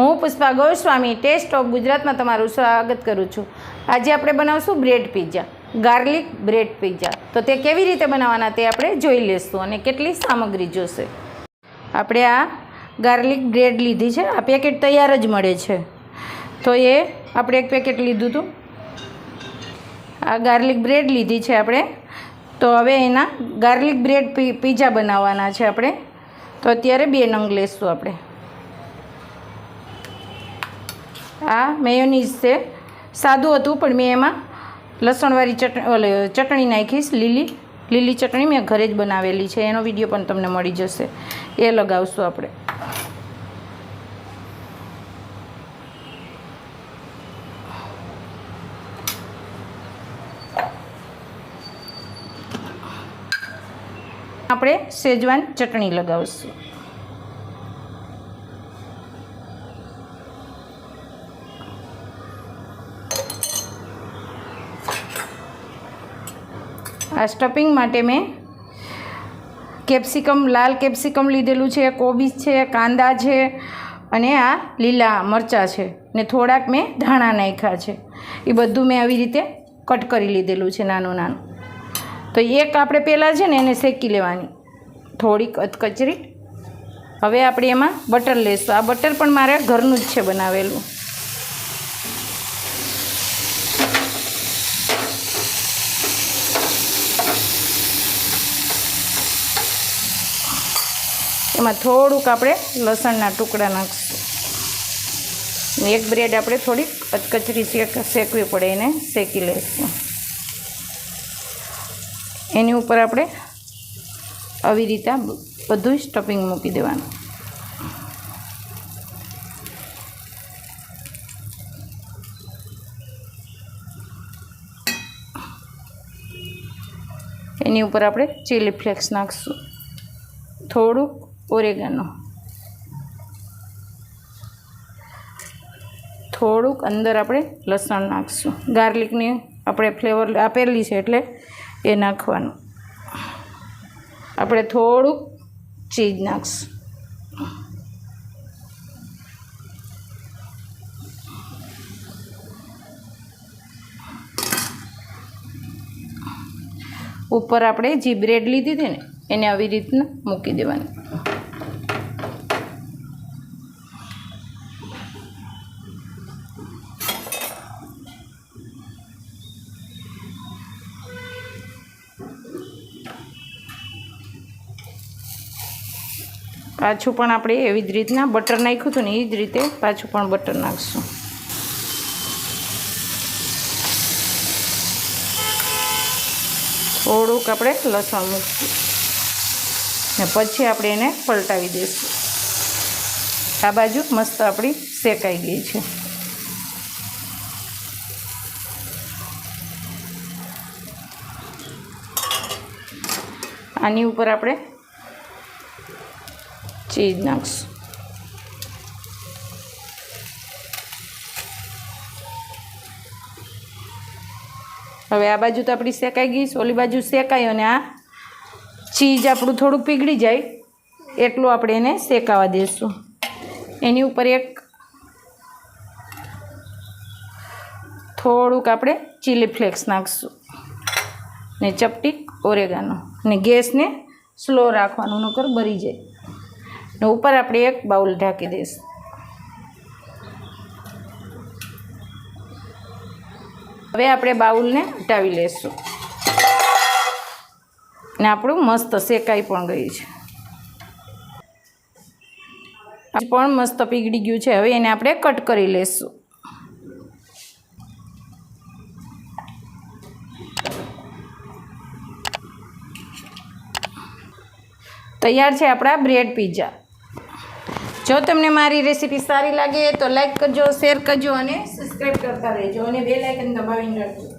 હું Pushpa Goswami test of ગુજરાતમાં તમારું સ્વાગત કરું છું. આજે આપણે બનાવશું bread pizza garlic bread pizza તો તે કેવી રીતે બનાવવાના તે આપણે જોઈ લઈશું અને કેટલી સામગ્રી જોશે. આપણે આ ગાર્લિક બ્રેડ લીધી છે, આ પેકેટ તૈયાર જ મળે છે. તો એ આપણે એક પેકેટ લીધું હતું. આ ગાર્લિક બ્રેડ લીધી છે આપણે. તો હવે એના ગાર્લિક બ્રેડ પીઝા બનાવવાના છે આપણે. તો અત્યારે બે નંગ લેશું આપણે. આ મેયોનીઝ છે. સાદું હતું, પણ મેં એમાં લસણવાળી ચટણી ચટણી નાખીશ, લીલી લીલી ચટણી મેં ઘરે જ બનાવેલી છે. એનો વીડિયો પણ તમને મળી જશે. એ લગાવશું આપણે. આપણે શેજવાન ચટણી લગાવશું. આ સ્ટફિંગ માટે મેં કેપ્સિકમ, લાલ કેપ્સિકમ લીધેલું છે કોબીજ છે કાંદા છે અને આ લીલા મરચાં છે ને થોડાક મેં ધાણા નાખ્યા છે. એ બધું મેં આવી રીતે કટ કરી લીધેલું છે નાનું નાનું. તો એક આપણે પહેલાં છે ને એને શેકી લેવાની. થોડીક અધકચરી. હવે આપણે એમાં બટર લેશું. આ બટર પણ મારે ઘરનું જ છે બનાવેલું. એમાં થોડુંક આપણે લસણના ટુકડા નાખીશું. એક બ્રેડ આપણે થોડીક કચરી શેક, શેકવી પડે, એને શેકી લઈશું. એની ઉપર આપણે આવી રીતે બધું સ્ટફિંગ મૂકી દેવાનું. એની ઉપર આપણે ચીલી ફ્લેક્સ નાખીશું. થોડુંક ઓરેગાનો. થોડુંક અંદર આપણે લસણ નાખીશું. ગાર્લિકની આપણે ફ્લેવર આપેલી છે એટલે એ નાખવાનું. આપણે થોડુંક ચીજ નાખીશું. ઉપર આપણે જે બ્રેડ લીધી હતી ને, એને આવી રીતના મૂકી દેવાની. પાછું પણ આપણે એવી જ રીતના બટર નાખ્યું હતું ને એ જ રીતે પાછું પણ બટર નાખશું. થોડુંક આપણે લસણ મૂકશું ને પછી આપણે એને પલટાવી દઈશું. આ બાજુ મસ્ત આપણી શેકાઈ ગઈ છે. આની ઉપર આપણે ચીજ નાખશું હવે આ બાજુ તો આપણી શેકાઈ ગઈ ઓલી બાજુ શેકાઈ અને આ ચીજ આપણું થોડુંક પીગળી જાય. એટલું આપણે એને શેકાવા દઈશું એની ઉપર એક થોડુંક આપણે ચીલી ફ્લેક્સ નાખશું. ને ચપટી ઓરેગાનો. ને ગેસને સ્લો રાખવાનું, નકર બરી જાય. ને ઉપર આપણે એક બાઉલ ઢાંકી દઈશું. હવે આપણે બાઉલને હટાવી લઈશું. ને આપણું મસ્ત શેકાઈ પણ ગઈ છે. પણ મસ્ત પીગળી ગયું છે. હવે એને આપણે કટ કરી લઈશું. તૈયાર છે આપણા બ્રેડ પિઝા. જો તમને મારી રેસીપી સારી લાગે તો લાઈક કરજો શેર કરજો અને સબસ્ક્રાઈબ કરતા રહેજો અને બે લાઇકન દબાવીને રાખજો.